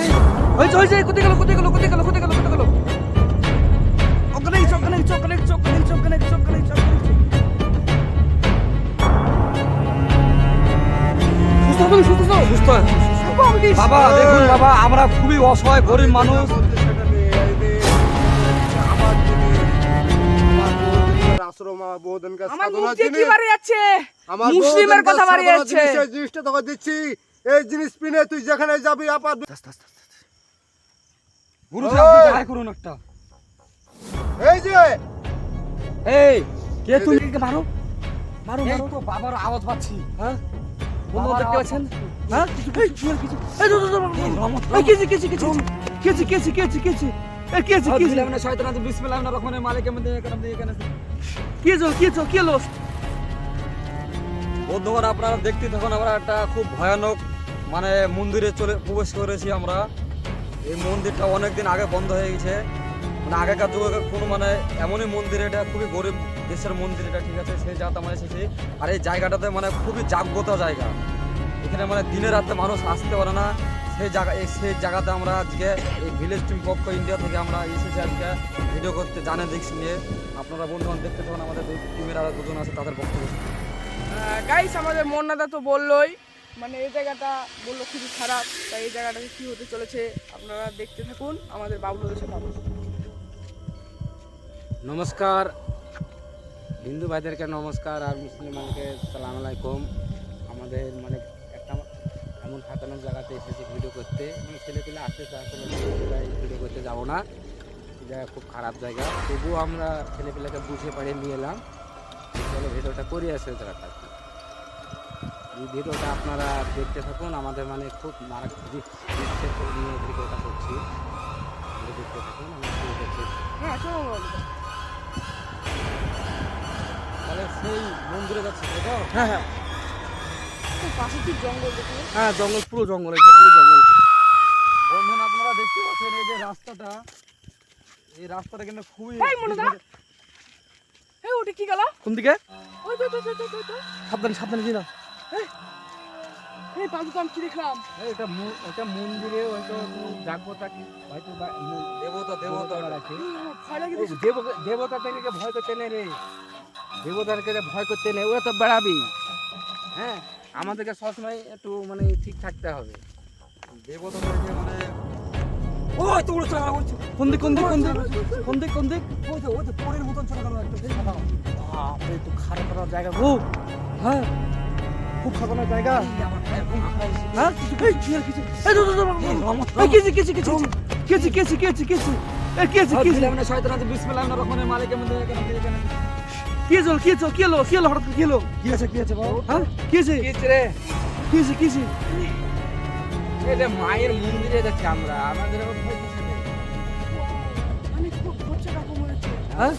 এই, হয়েছে হয়েছে কোথায় গেল কোথায় গেল কোথায় গেল কোথায় গেল কোথায় গেল? ওখানে ওখানে গেছে ওখানে গেছে ওখানে গেছে সুস্থ হবে সুস্থ সুস্থ। বাবা দেখুন বাবা আমরা খুবই অসহায় গরিব মানুষ। যে আশ্রম, আমার বহুদিনকার আমার মুখ দিয়ে কি জিনিস, যাচ্ছে? মুসলিমের কথা বাড়ি যাচ্ছে। জিনিসটা তোকে দিচ্ছি। এই জিনিস পিনে তুই যেখানে যাবি আপাত গুরু সাহেব আপনি যাই করুন একটা। এই যে! এই কে তুমি? তুমি মারো মারো তো বাবার আওয়াজ পাচ্ছি। হ্যাঁ? বন্ধু বাবার দেখতে পাচ্ছেন? হ্যাঁ? কিছু কিছু কিছু। এই কেছি কেছি কেছি কেছি কেছি কেছি কেছি কেছি কেছি। বিসমিল্লাহির রহমানির। কি কি কি হলো? বন্ধুগণ আপনারা দেখতে থাকুন আমরা একটা খুব ভয়ানক মানে মন্দিরে চলে প্রবেশ করেছি আমরা। এই মন্দিরটা অনেকদিন আগে বন্ধ হয়ে গেছে। মানে আগেকার যুগে কোনো মানে এমনই মন্দির, এটা খুবই গরিব দেশের মন্দির, এটা ঠিক আছে সেই জায়গাতে আমরা এসেছি। আর এই জায়গাটাতে মানে খুবই জাগ্রত জায়গা। এখানে মানে দিনে রাতে মানুষ আসতে পারে না। সেই জায়গা এই সেই জায়গাতে আমরা আজকে এই ভিলেজ টিম পক্ষ ইন্ডিয়া থেকে আমরা এসেছি আজকে। ভিডিও করতে, জানে, দেখছি, নিয়ে। আপনারা বন্ধুগণ দেখতে পাবেন আমাদের টিমের আরও দুজন আছে, তাদের বক্তব্য। গাইস আমাদের মন্নাদা তো বললোই। মানে এই জায়গাটা বলল খুবই খারাপ, তাই এই জায়গাটাকে কি হতে চলেছে আপনারা দেখতে থাকুন, আমাদের সাথে আলোচনা করুন। নমস্কার। হিন্দু ভাইদেরকে নমস্কার, আর মুসলিম ভাইকে সালাম আলাইকুম। আমাদের মানে একটা এমন খাতানোর জায়গাতে এসেছি ভিডিও করতে। মানে ছেলে পেলে আসতে চায় কোনো ভিডিও করতে যাব না। জায়গা খুব খারাপ জায়গা। তবুও আমরা ছেলে পেলেকে বুঝে পাড়িয়ে নিয়ে এলাম। ভিডিওটা করে আসে জায়গাটা এই ভিডিওটা আপনারা দেখতে থাকুন। আমাদের মানে খুব মারাত্মক নিয়ে ভিডিওটা করছি। দেখতে থাকুন আমরা হ্যাঁ চলো তাহলে সেই মন্দিরে যাচ্ছে তো? হ্যাঁ হ্যাঁ। পাশে কি জঙ্গল হ্যাঁ জঙ্গল পুরো জঙ্গল পুরো জঙ্গল। বন্ধুন আপনারা দেখতে পাচ্ছেন এই যে রাস্তাটা। এই রাস্তাটা কিন্তু খুবই এই মনুদা! এই ওটা কি গেল? কোন দিকে ওই তো তো তো তো, তো তো। সাবধানে সাবধানে দিন এই আমি কি দেখলাম? এটা মু- এটা মন্দিরে হয়তো কোনো জাগ্রতা কি হয়তো দেবতা দেবতা দেবতারা আছে দেবতা থেকে ভয় করতে নেই রে। দেবতাকে ভয় করতে নেই ওরা তো বেড়াবি। হ্যাঁ আমাদেরকে সবসময় একটু মানে ঠিক থাকতে হবে। দেবতা মানে ওই তো উড়ে চলে গেল কোন দিক কোন দিক কোন দিক? কোন দিক কোন দিক? ওই তো ওই তো পরের মতন চলে গেল একটা। বাপরে তো খারাপ খারাপ জায়গা খুব হ্যাঁ। খুব খারাপ জায়গা। হ্যাঁ এই কি আর কিছু। এই তো তো এই রহমত, এই কেছি কেছি কেছি কেছি। কেছি কেছি কেছি এই কেছি আউযু কেছি। বিল্লাহি মিনাশ শাইতানির রাজিম। বিসমিল্লাহির রহমানির রহিম। মালিকিল ইয়াউমিদ্দিন। ইয়্যাকা না'বুদু ওয়া ইয়্যাকা নাস্তাঈন। কি হলো কি হলো কি হলো? কি হলো হঠাৎ করে? কি আছে কি আছে বাবু হ্যাঁ? কি হয়েছে? কি রে? কি হয়েছে কি হয়েছে? এটা মায়ের মন্দিরে যাচ্ছি আমরা আমাদের রে? মানে খুব হচ্ছে রকম হয়েছে হ্যাঁ?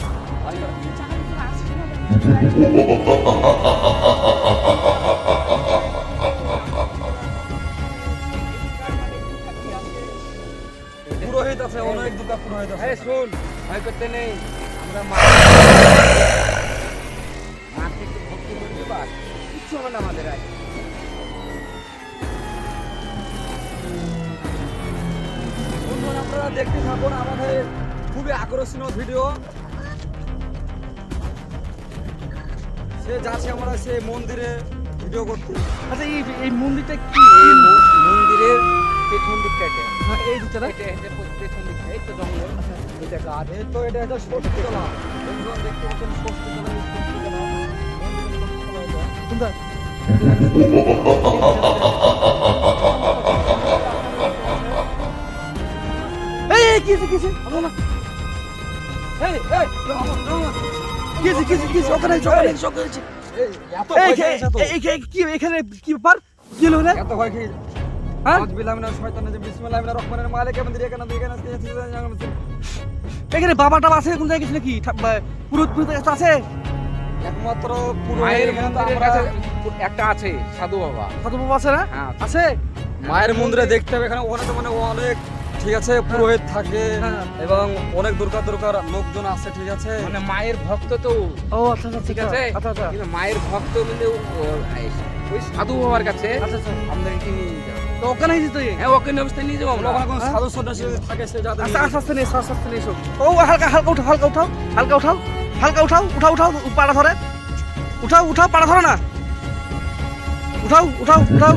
এই জায়গাটা তো আসছে পুরোহিত আছে অনেক দুর্গা পুরোহিত আছে। শুন ভয় করতে নেই। আমরা মাকে একটু ভক্তি করে দেবা কিচ্ছু হবে না আমাদের আগে আপনারা দেখতে থাকুন আমাদের খুবই আকর্ষণীয় ভিডিও। সে যাচ্ছে আমরা সেই মন্দিরে ভিডিও করতে। আচ্ছা এই এই মন্দিরটা কি? মন্দিরের পেছন দিকটা এটা হ্যাঁ এই দিকটা জঙ্গল। এটা গাছ। তো এটা ষষ্ঠীতলা বন্ধুরা দেখতে পাচ্ছেন ষষ্ঠীতলা ষষ্ঠীতলা এই কি আমার এই এই ওখানে ওখানে ওখানে এই এই এখানে কি ব্যাপার? কি হলো না এত ভয় খেয়ে এখানে বাবা টাবা আছে? কোন জায়গায় নাকি? ঠা- বা- পুরোহিত পুরোহিত কাছে আছে? একমাত্র মায়ের তো মন্দিরের কাছে একটা আছে সাধু বাবা। সাধু বাবা আছে না? হ্যাঁ আছে। মায়ের মন্দিরে দেখতে হবে। এখানে অনেক মানে অনেক ঠিক আছে পুরোহিত থাকে হ্যাঁ। এবং অনেক দুর্গা দুর্গার লোকজন আছে ঠিক আছে। মানে মায়ের ভক্ত তো। ও আচ্ছা আচ্ছা ঠিক আছে? আচ্ছা আচ্ছা। মায়ের ভক্ত কিন্তু ও- ওই সাধু বাবার কাছে আচ্ছা আচ্ছা। আমাদেরকে নিয়ে যাবে তো ওখানে তুই? হ্যাঁ ওকে অবস্থায় নিয়ে যাব আমরা। ওখানে কোনো সদস্য সে থাকে সে যাতে আস্তে আস্তে আস্তে নিয়ে আস্তে আস্তে নিয়ে ও হালকা হালকা উঠাও হালকা উঠাও হালকা উঠাও হালকা উঠাও উঠাও উঠাও পাড়া ধরে। উঠাও উঠাও পাড়া ধরে না। উঠাও উঠাও উঠাও।